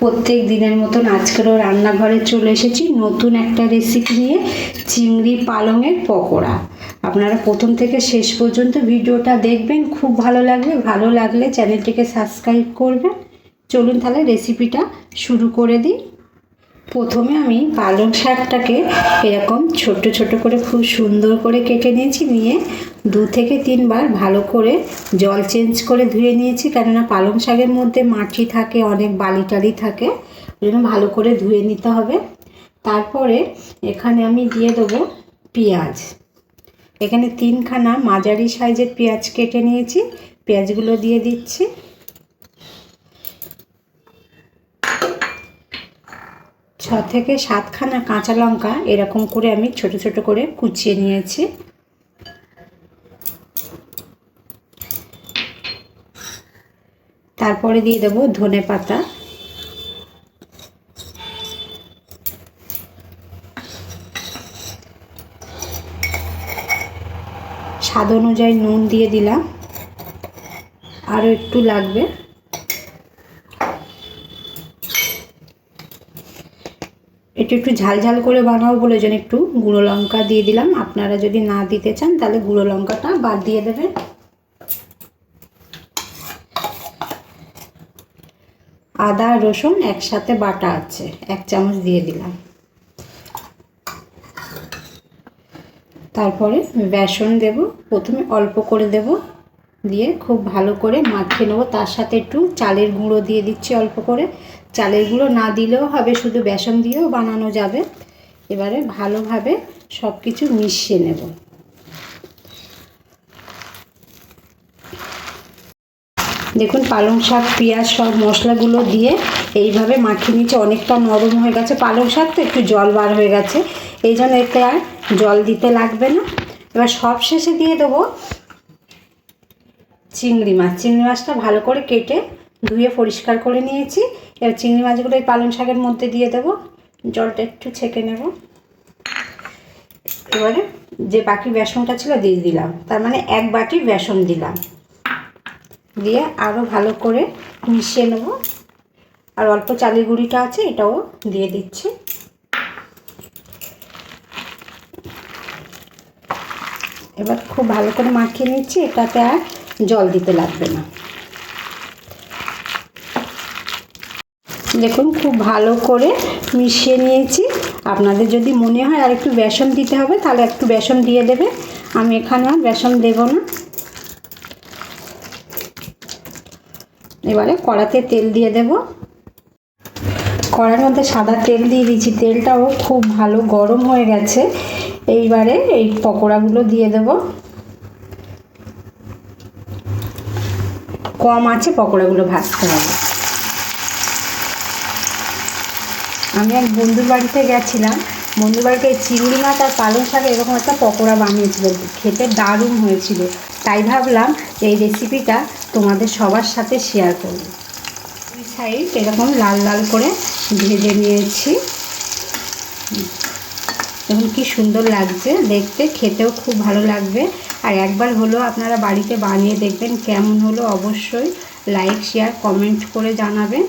প্রত্যেক দিনের মতন আজকেরও রান্নাঘরে চলে এসেছি নতুন একটা রেসিপি নিয়ে চিংড়ি পালংয়ের পকোড়া। আপনারা প্রথম থেকে শেষ পর্যন্ত ভিডিওটা দেখবেন, খুব ভালো লাগবে। ভালো লাগলে চ্যানেলটিকে সাবস্ক্রাইব করবেন। চলুন তাহলে রেসিপিটা শুরু করে দিই। প্রথমে আমি পালং শাকটাকে এরকম ছোট ছোট করে খুব সুন্দর করে কেটে নিয়েছি, নিয়ে দু থেকে তিনবার ভালো করে জল চেঞ্জ করে ধুয়ে নিয়েছি। কেননা পালং শাকের মধ্যে মাটি থাকে, অনেক বালি টালি থাকে, ওই জন্য ভালো করে ধুয়ে নিতে হবে। তারপরে এখানে আমি দিয়ে দেবো পেঁয়াজ। এখানে তিনখানা মাঝারি সাইজের পেঁয়াজ কেটে নিয়েছি, পেঁয়াজগুলো দিয়ে দিচ্ছি। ছ থেকে সাতখানা কাঁচা লঙ্কা এরকম করে আমি ছোট ছোট করে কুচিয়ে নিয়েছি। তারপরে দিয়ে দেবো ধনে পাতা। স্বাদ অনুযায়ী নুন দিয়ে দিলাম। আরও একটু লাগবে। একটু একটু ঝাল ঝাল করে বানাবো বলে যেন একটু গুঁড়ো লঙ্কা দিয়ে দিলাম। আপনারা যদি না দিতে চান, তাহলে গুঁড়ো লঙ্কাটা বাদ দিয়ে দেবেন। আদা, রসুন একসাথে বাটা আছে, এক চামচ দিয়ে দিলাম। তারপরে বেসন দেব, প্রথমে অল্প করে দেব, দিয়ে খুব ভালো করে মাখিয়ে নেব। তার সাথে একটু চালের গুঁড়ো দিয়ে দিচ্ছি অল্প করে। চালের গুঁড়ো না দিলেও হবে, শুধু বেসন দিয়েও বানানো যাবে। এবারে ভালোভাবে সব কিছু মিশিয়ে নেব। দেখুন, পালং শাক, পেঁয়াজ সব মশলাগুলো দিয়ে এইভাবে মাখিয়ে নিচে অনেকটা নরম হয়ে গেছে। পালং শাক তো একটু জল বার হয়ে গেছে, এই জন্য এতে আর জল দিতে লাগবে না। এবার সব শেষে দিয়ে দেবো চিংড়ি মাছ। চিংড়ি মাছটা ভালো করে কেটে ধুয়ে পরিষ্কার করে নিয়েছি। এবার চিংড়ি মাছগুলো এই পালং শাকের মধ্যে দিয়ে দেবো। জলটা একটু ছেঁকে নেব। এবারে যে বাকি বেসনটা ছিল দিয়ে দিলাম। তার মানে এক বাটি বেসন দিলাম। দিয়ে আরও ভালো করে মিশিয়ে নেব। আর অল্প চালের গুঁড়িটা আছে, এটাও দিয়ে দিচ্ছি। এবার খুব ভালো করে মাখিয়ে নিচ্ছি, এটাতে আর জল দিতে লাগবে না। দেখুন, খুব ভালো করে মিশিয়ে নিয়েছি। আপনাদের যদি মনে হয় আর একটু বেসন দিতে হবে, তাহলে একটু বেসন দিয়ে দেবে। আমি এখানে আর বেসন দেব না। এবারে কড়াতে তেল দিয়ে দেব। কড়ার মধ্যে সাদা তেল দিয়ে দিয়েছি। তেলটাও খুব ভালো গরম হয়ে গেছে। এইবারে এই পকোড়াগুলো দিয়ে দেব। কম আছে পকোড়াগুলো ভাজতে হবে। আমি এক বন্ধুর বাড়িতে গেছিলাম। বন্ধুর বাড়িতে চিংড়ি মাছ আর পালং শাক এরকম একটা পকোড়া বানিয়েছিল। খেতে দারুণ হয়েছিল। তাই ভাবলাম এই রেসিপিটা তোমাদের সবার সাথে শেয়ার করব। দুই সাইড এরকম লাল লাল করে ভেজে নিয়েছি। দেখুন কি সুন্দর লাগছে। দেখতে খেতেও খুব ভালো লাগবে। আর একবার হলো আপনারা বাড়িতে বানিয়ে দেখবেন কেমন হলো অবশ্যই। লাইক শেয়ার কমেন্ট করে জানাবেন।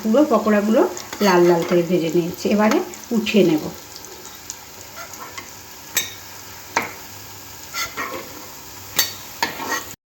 পুরো পকোড়াগুলো লাল লাল করে ভেজে নিয়েছি। এবারে উঠিয়ে নেব।